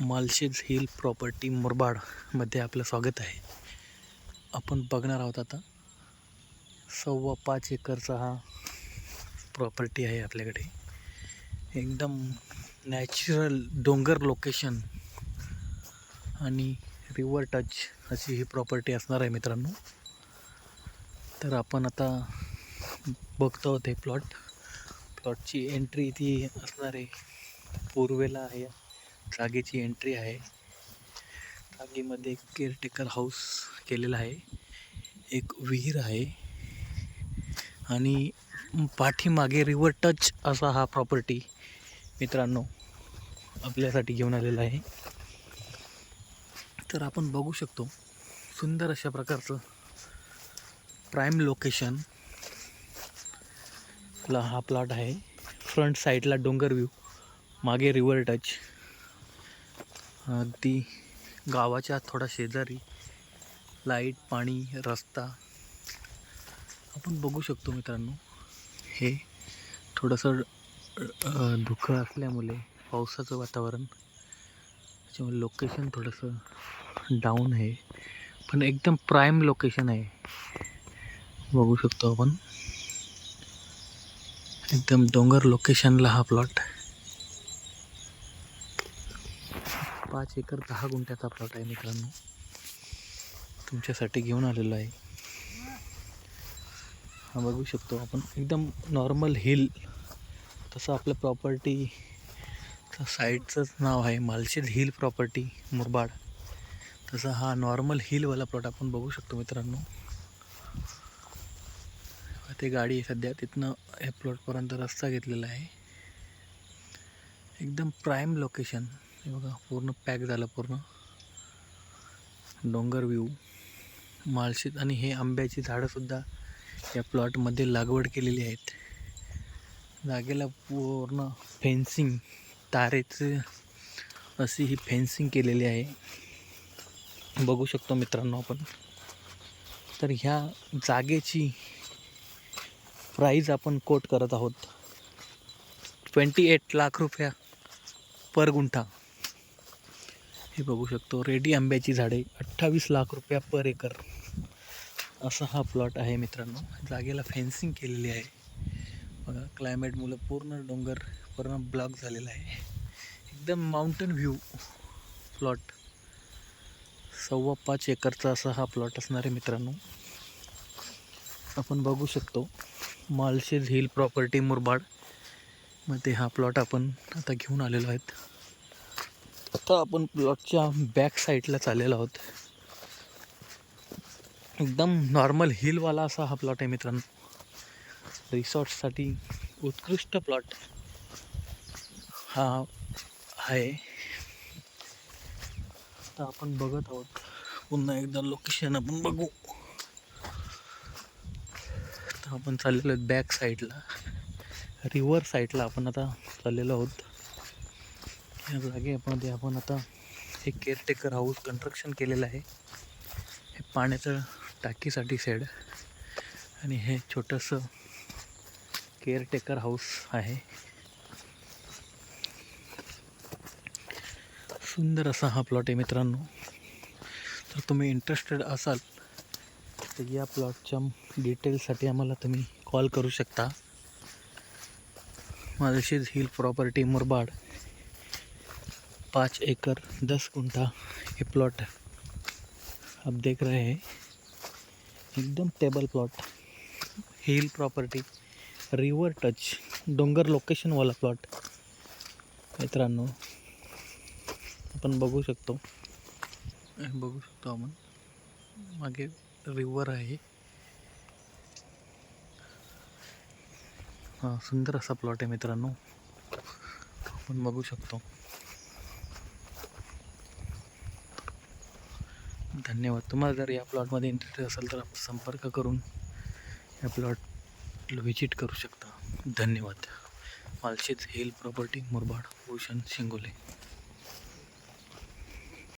Malshej hill property मुरबाडमध्ये आपलं स्वागत आहे. आपण बघणार आहोत आता सव्वा पाच एकरचा हा प्रॉपर्टी आहे आपल्याकडे. एकदम नॅचरल डोंगर लोकेशन आणि रिवर टच अशी ही प्रॉपर्टी असणार आहे मित्रांनो. तर आपण आता बघतो आहोत हे प्लॉट प्लॉटची एंट्री ती असणार आहे पूर्वेला आहे. जागेची एंट्री आहे. जागेमध्ये एक केअरटेकर हाऊस केलेला आहे. एक विहीर आहे. आणि पाठीमागे रिवर टच असा हा प्रॉपर्टी मित्रांनो आपल्यासाठी घेऊन आलेला आहे. तर आपण बघू शकतो सुंदर अशा प्रकारचं प्राईम लोकेशन ला हा प्लॉट आहे. फ्रंट साईडला डोंगर व्ह्यू मागे रिवर टच अगदी गावाच्या थोडा शेजारी लाइट पाणी रस्ता. आपण बघू शकतो मित्रांनो हे थोडंसं धुकं असल्यामुळे पावसाचं वातावरण त्याच्यामुळे लोकेशन थोडंसं डाऊन आहे. पण एकदम प्राईम लोकेशन आहे. बघू शकतो आपण. एकदम डोंगर लोकेशनला हा प्लॉट पाच एकर दहा गुंठ्याचा प्लॉट आहे मित्रांनो. तुमच्यासाठी घेऊन आलेलो आहे. हा बघू शकतो आपण. एकदम नॉर्मल हिल तसं आपलं प्रॉपर्टी साईडचंच नाव आहे मालशेज हिल प्रॉपर्टी मुरबाड. तसा हा नॉर्मल हिलवाला प्लॉट आपण बघू शकतो मित्रांनो. ते गाडी सध्या. तिथनं या प्लॉटपर्यंत रस्ता घेतलेला आहे. एकदम प्राईम लोकेशन हे बघा पूर्ण पॅक झालं पूर्ण. डोंगर व्ह्यू माळशीत आणि हे आंब्याची झाडंसुद्धा या प्लॉटमध्ये लागवड केलेली आहेत. जागेला पूर्ण फेन्सिंग तारेचं अशी ही फेन्सिंग केलेली आहे. बघू शकतो मित्रांनो आपण. तर ह्या जागेची प्राईज आपण कोट करत आहोत. ट्वेंटी एट लाख रुपया पर गुंठा. हे बघू शकतो. रेडी आंब्याची झाडे अठ्ठावीस लाख रुपया पर एकर. असा हा प्लॉट आहे मित्रांनो. जागेला फेन्सिंग केलेली आहे. बघा क्लायमेटमुळं पूर्ण डोंगर पूर्ण ब्लॉक झालेला आहे. एकदम माउंटन व्ह्यू प्लॉट सव्वा पाच एकरचा असा हा प्लॉट असणार आहे मित्रांनो. आपण बघू शकतो. मालशेज हिल प्रॉपर्टी मुरबाडमध्ये हा प्लॉट आपण आता घेऊन आलेलो आहेत. आता आपण प्लॉटच्या बॅक साईडला चाललेलो आहोत. एकदम नॉर्मल हिलवाला असा हा प्लॉट आहे मित्रांनो. रिसॉर्टसाठी उत्कृष्ट प्लॉट हा आहे. आता आपण बघत आहोत. पुन्हा एकदा लोकेशन आपण बघू. तर आपण चाललेलो आहोत बॅक साईडला रिव्हर साईडला आपण आता चाललेलो आहोत. या जागेमध्ये आपण आता हे केअरटेकर हाऊस कन्स्ट्रक्शन केलेलं आहे. हे पाण्याचं टाकीसाठी सेड आणि हे छोटंसं केअरटेकर हाऊस आहे. सुंदर असा हा प्लॉट आहे मित्रांनो. तर तुम्ही इंटरेस्टेड असाल तर या प्लॉटच्या डिटेल्ससाठी आम्हाला तुम्ही कॉल करू शकता. माझ्याशीच हिल प्रॉपर्टी मुरबाड. पाँच एकड़, दस गुंठा ये प्लॉट है। आप देख रहे हैं, एकदम table plot hill property river touch डोंगर लोकेशन वाला प्लॉट मित्रांनो, आपण बघू शकतो हे बघू शकतो आपण, मागे रिवर आहे. हा, सुंदर असा प्लॉट आहे मित्रांनो. आपण बघू शकतो. धन्यवाद. तुम्हाला जर या प्लॉटमध्ये इंटरेस्ट असेल तर संपर्क करून या प्लॉट व्हिजिट करू शकता. धन्यवाद. Malshej hill property Murbad Bhushan Shingole.